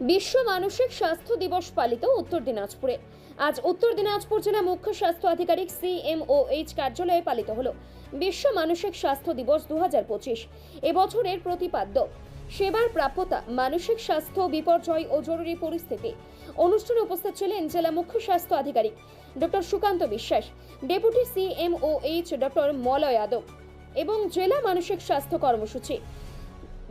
বিশ্ব মানসিক স্বাস্থ্য দিবস পালিত উত্তর দিনাজপুরে। আজ উত্তর দিনাজপুর জেলা মুখ্য স্বাস্থ্য আধিকারিক সিএমওএইচ কার্যালয়ে পালিত হলো। বিশ্ব মানসিক স্বাস্থ্য দিবস দু হাজার পঁচিশ এবছরের প্রতিপাদ্য। সেবার প্রাপ্যতা, মানসিক স্বাস্থ্য বিপর্যয় ও জরুরি পরিস্থিতি। অনুষ্ঠানে উপস্থিত ছিলেন জেলা মুখ্য স্বাস্থ্য আধিকারিক doctor Sukanta Biswas, deputy CMOH doctor Malay Yadav এবং জেলা মানসিক স্বাস্থ্য কর্মসূচি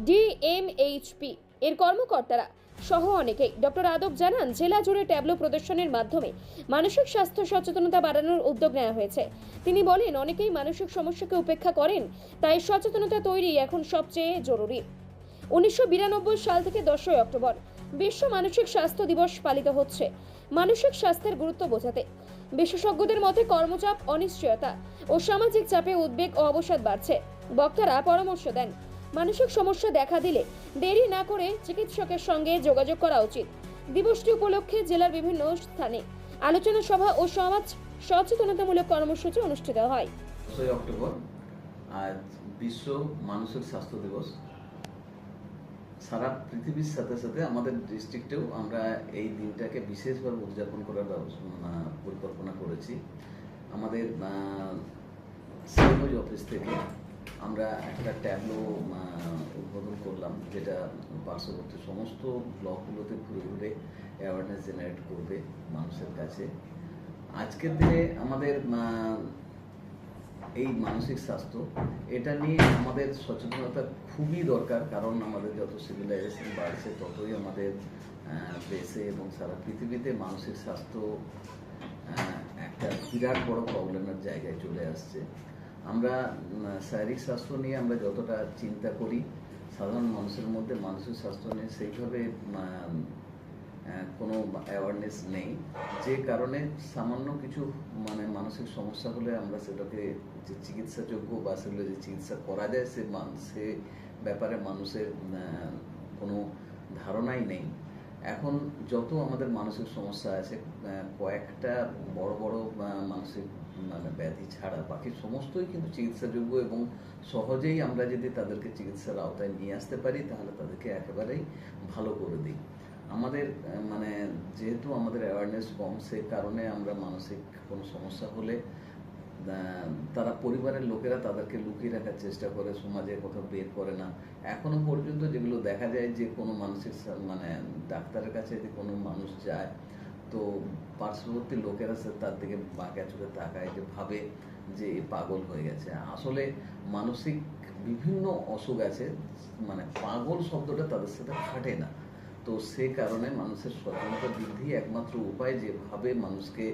ডিএমএইচপি এর কর্মকর্তারা সহ অনেকেই। ডক্টর আদব জানান, জেলা জুড়ে ট্যাবলো প্রদর্শনের মাধ্যমে মানসিক স্বাস্থ্য সচেতনতা বাড়ানোর উদ্যোগ নেওয়া হয়েছে। তিনি বলেন, অনেকেই মানসিক সমস্যাকে উপেক্ষা করেন, তাই সচেতনতা তৈরি এখন সবচেয়ে জরুরি। উনিশশো বিরানব্বই সাল থেকে দশই অক্টোবর, বিশ্ব মানসিক স্বাস্থ্য দিবস পালিত হচ্ছে। মানসিক স্বাস্থ্যের গুরুত্ব বোঝাতে বিশেষজ্ঞদের মতে কর্মচাপ, অনিশ্চয়তা ও সামাজিক চাপে উদ্বেগ ও অবসাদ বাড়ছে। বক্তারা পরামর্শ দেন মানসিক সমস্যা দেখা দিলে দেরি না করে চিকিৎসকের সঙ্গে যোগাযোগ করা উচিত। দিবসটি উপলক্ষে জেলার বিভিন্ন স্থানে আলোচনা সভা ও সমাজ সচেতনতামূলক কর্মসূচি অনুষ্ঠিত হয়। অক্টোবর, আজ বিশ্ব মানসিক স্বাস্থ্য দিবস। সারা পৃথিবীর সাথে সাথে আমাদের ডিস্ট্রিক্টেও আমরা এই দিনটাকে বিশেষভাবে উদযাপন করার ব্যবস্থা পরিকল্পনা করেছি। আমাদের সিএমওই অফিস থেকে আমরা একটা ট্যাবলো উদ্বোধন করলাম, যেটা পার্শ্ববর্তী সমস্ত ব্লকগুলোতে ঘুরে ঘুরে অ্যাওয়ারনেস জেনারেট করবে মানুষের কাছে। আজকের দিনে আমাদের এই মানসিক স্বাস্থ্য, এটা নিয়ে আমাদের সচেতনতা খুবই দরকার, কারণ আমাদের যত সিভিলাইজেশন বাড়ছে, ততই আমাদের দেশে এবং সারা পৃথিবীতে মানসিক স্বাস্থ্য একটা বিরাট বড় প্রবলেমের জায়গায় চলে আসছে। আমরা শারীরিক স্বাস্থ্য নিয়ে আমরা যতটা চিন্তা করি, সাধারণ মানুষের মধ্যে মানসিক স্বাস্থ্য নিয়ে সেইভাবে কোনো অ্যাওয়ারনেস নেই। যে কারণে সামান্য কিছু মানে মানসিক সমস্যা হলে আমরা সেটাকে যে চিকিৎসাযোগ্য বা সেগুলো যে চিকিৎসা করা যায়, সে সে ব্যাপারে মানুষের কোনো ধারণাই নেই। এখন যত আমাদের মানসিক সমস্যা আছে কয়েকটা বড় বড় মানসিক মানে ব্যাধি ছাড়া বাকি সমস্তই কিন্তু চিকিৎসাযোগ্য এবং সহজেই আমরা যদি তাদেরকে চিকিৎসার আওতায় নিয়ে আসতে পারি, তাহলে তাদেরকে একেবারেই ভালো করে দিই। আমাদের মানে যেহেতু আমাদের অ্যাওয়ারনেস কম, সে কারণে আমরা মানসিক কোনো সমস্যা হলে তারা পরিবারের লোকেরা তাদেরকে লুকিয়ে রাখার চেষ্টা করে, সমাজে কোথাও বের করে না। এখনও পর্যন্ত যেগুলো দেখা যায় যে কোনো মানসিক মানে ডাক্তারের কাছে যদি কোনো মানুষ যায় তো পার্শ্ববর্তী লোকেরা তার দিকে বাঁকা চোখে তাকায় যে ভাবে যে পাগল হয়ে গেছে। আসলে মানসিক বিভিন্ন অসুখ আছে মানে পাগল শব্দটা তাদের সাথে খাটে না। তো সে কারণে মানুষের সচেতনতা বৃদ্ধি একমাত্র উপায় যেভাবে মানুষকে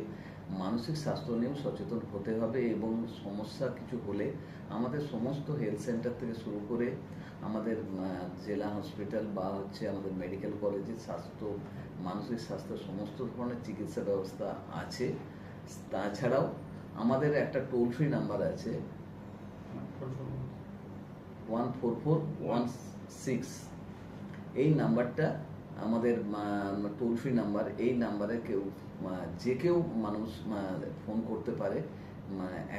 মানসিক স্বাস্থ্য নিয়েও সচেতন হতে হবে এবং সমস্যা কিছু হলে আমাদের সমস্ত হেলথ সেন্টার থেকে শুরু করে আমাদের জেলা হসপিটাল বা হচ্ছে আমাদের মেডিকেল কলেজে স্বাস্থ্য মানসিক স্বাস্থ্য সমস্ত ধরনের চিকিৎসা ব্যবস্থা আছে। তাছাড়াও আমাদের একটা টোল ফ্রি নাম্বার আছে। One four four one six এই নাম্বারটা আমাদের টোল ফ্রি নাম্বার এই নাম্বারে কেউ যে কেউ মানুষ ফোন করতে পারে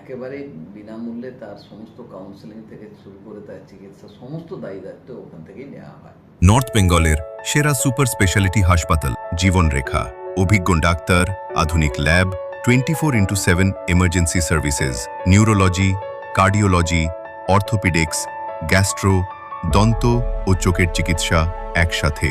একেবারেই বিনামূল্যে তার সমস্ত কাউন্সেলিং থেকে শুরু করে তার চিকিৎসা, সমস্ত দায়ী দায়িত্ব ওখান থেকেই নেওয়া হয়। নর্থ বেঙ্গলের সেরা সুপার স্পেশালিটি হাসপাতাল জীবনরেখা অভিজ্ঞ ডাক্তার, আধুনিক lab twenty four into seven emergency services neurology cardiology orthopaedics gastro দন্ত ও চোখের চিকিৎসা একসাথে।